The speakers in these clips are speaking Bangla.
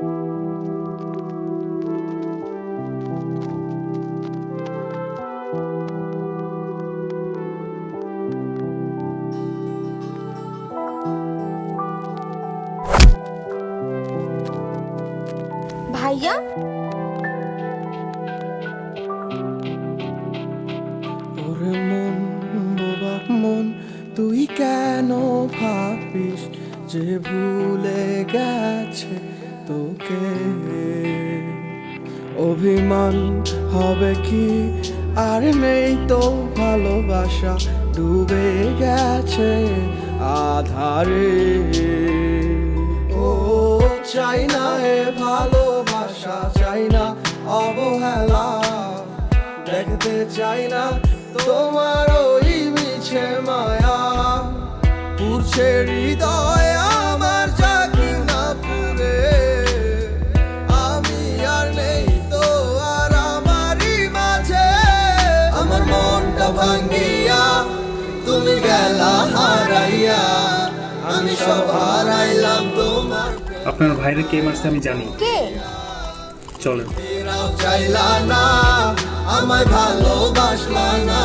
ভাইয়া? মন বোবা মন তুই কেন ভাবিস যে ভুলে গেছে? তোকে। অভিমান হবে কি? আর নেই তো ভালোবাসা, ডুবে গেছে আধারে। ও, চাই না এ ভালোবাসা, চাই না অবহেলা। দেখতে চাই না তোমার ওই মিছে মায়া। পুরছে হৃদয়। হারাইয়া আমি সব হারাইলাম তোমার আপনার ভাইরে কে মারছে আমি জানি। কে? চলেন। চাইলা না আমায় ভালোবাসলা না।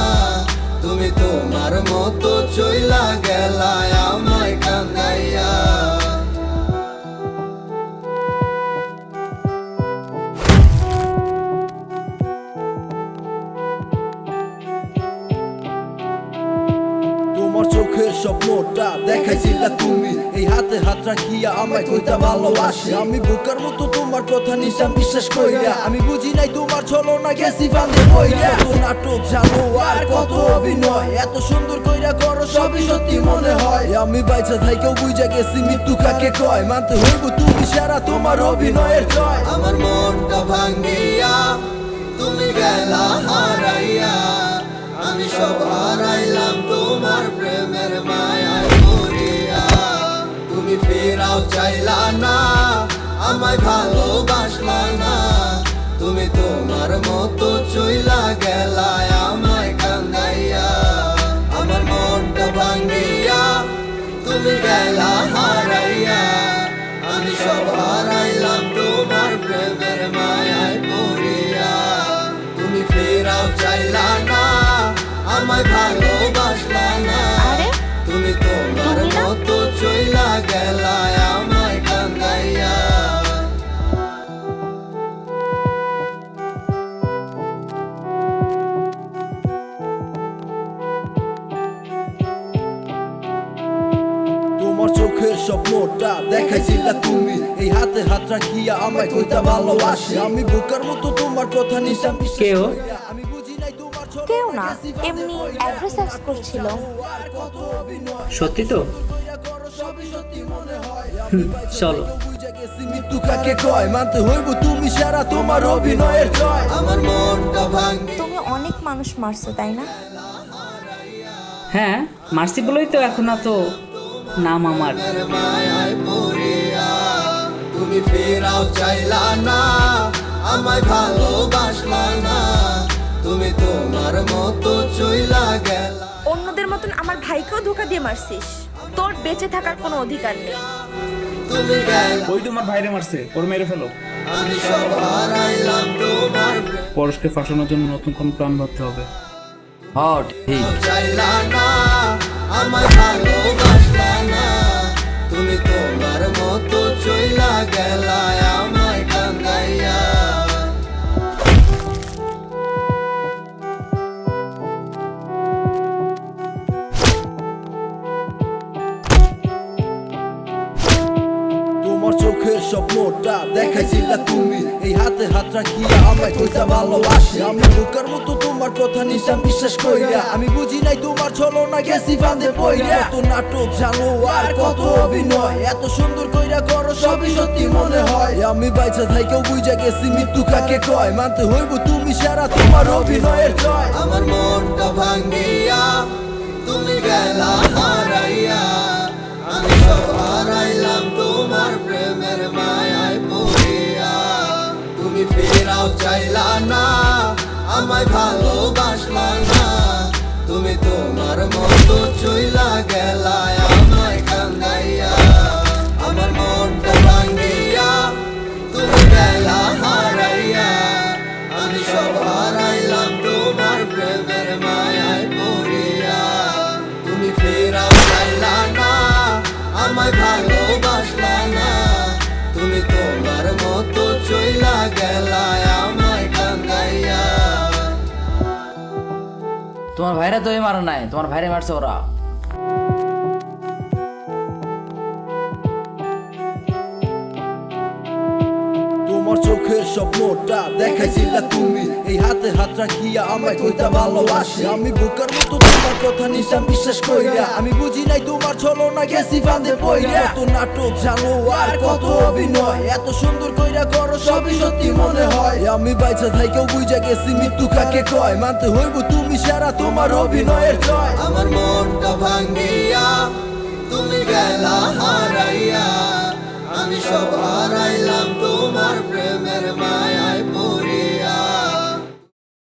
তুমি তোমার মতো চইলা গেলা আমায় কান্দাইয়া। চোখের স্বপ্নটা দেখাইছিলা তুমি। এই হাতে হাত রাখিয়া আমায় কইতা ভালোবাসি। আমি বুকার মতো তোমার কথা বিশ্বাস আমি বুঝি নাই তোমার গেছি কত নাটক, জানো আর কত অভিনয়, এত সুন্দর কইরা করো সবই সত্যি মনে হয়। আমি বাইচা থাইকেও বুঝা গেছি, মৃত্যু কাকে কয়? মানতে হইব তুমি সারা তোমার অভিনয়ের জয়। আমার মনটা ভাঙ্গিয়া তুমি গেলা চাইলা না, আমায় ভালোবাসলা তুমি তোমার মতো চইলা গেলা, আমায় কান্দাইয়া। আমার মনটা ভাঙ্গিয়া তুমি গেলা হারাইয়া। আমি সব হারাইলাম তোমার প্রেমের মায়ায় পড়িয়া। তুমি ফেরাও চাইলা না, আমায় ভালোবাসলা স্বপ্নটা দেখাইছিলা তুমি। এই হাতে হাত রাখিয়া আমায় কইতা ভালোবাসি। আমি বুকার মতো তোমার কথা নিশাম বিশ্বাস কে ও? আমি বুঝি নাই তোমার ছলো কেউ না এমনি অ্যাড্রেস এক্স করছিল। সত্যি তো? মনে হয়। চলো। মৃত্যু কাকে কয়। মানতে হইব তুমি সারা তোমার অভিনয়ের জয়। আমার মনটা তুমি অনেক মানুষ মারছো তাই না? হ্যাঁ মার্সি বলেই তো এখন এত নাম আমার। তুমি ফেরাও চাইলা না আমায় ভালোবাসলা না। তুমি তোমার মতো চইলা গেলা। অন্যদের মতন আমার ভাইকেও ধোকা দিয়ে মারছিস। তোর বেঁচে থাকার কোনো অধিকার নেই। তুমি গেলা। ওই তোমার ভাইরে মারছে ওর মেরে ফেলো। আমি সব হারাইলাম তোমার পরশকে ফাঁসানোর জন্য নতুন কোন প্ল্যান ভাবতে হবে। হ্যাঁ ঠিক চাইলা না আমায় ভালোবাসলা না তুমি তোমার মতো চইলা গেলা। চোখের স্বপ্নটা দেখাইছিলা তুমি। এই হাতে হাত রাখিয়া আমায় কইতা ভালোবাসি। আমি বুকার মতো তোমার কথা নিশাম বিশ্বাস কইরা, আমি বুঝি নাই তোমার ছলো না গেছি বাঁধে পইরা। কত নাটক জানো আর কত অভিনয়, এত সুন্দর কইরা করো সবই সত্যি মনে হয়। আমি বাইচা থাইকেও বুঝা গেছি মৃত্যু কাকে কয়। মানতে হইব তুমি সারা তোমার অভিনয়ের জয়। আমার মনটা ভাঙ্গিয়া, তুমি গেলা হারাইয়া। আমি সব হারাইলাম তোমার প্রেমের তোমায় ভালোবাসলাম না। তুমি তোমার মতো চইলা গেলায় আমায় কান্দাইয়া। আমার মনটা ভাঙ্গিয়া তুমি গেলা হারাইয়া। আমি সব হারাইলাম তোমার প্রেমের মায়ায় পড়িয়া। তুমি ফেরা চাইলা না, আমায় ভালো ভাইরা তো মারা নাই তোমার ভাইরে মারছে ওরা। তোমার চোখের স্বপ্নটা দেখাইছিলা তুমি। এই হাতে হাত রাখিয়া আমায় কইতা ভালোবাসি। আমি বোকার মতো তোমার কথা নিশাম বিশ্বাস কইরা। আমি বুঝি নাই তোমার ছলো না গেছি ফাঁদে পইরা। কত নাটক জানো আর কত অভিনয়। এত সুন্দর কইরা করো সবই সত্যি মনে হয়। আমি বাইচা থাইকেও বুঝা গেছি মৃত্যু কাকে কয়। মানতে হইব তুমি সারা তোমার অভিনয়ের জয়। আমার মনটা ভাঙ্গিয়া, তুমি গেলা হারাইয়া। আমি সব হারাইলাম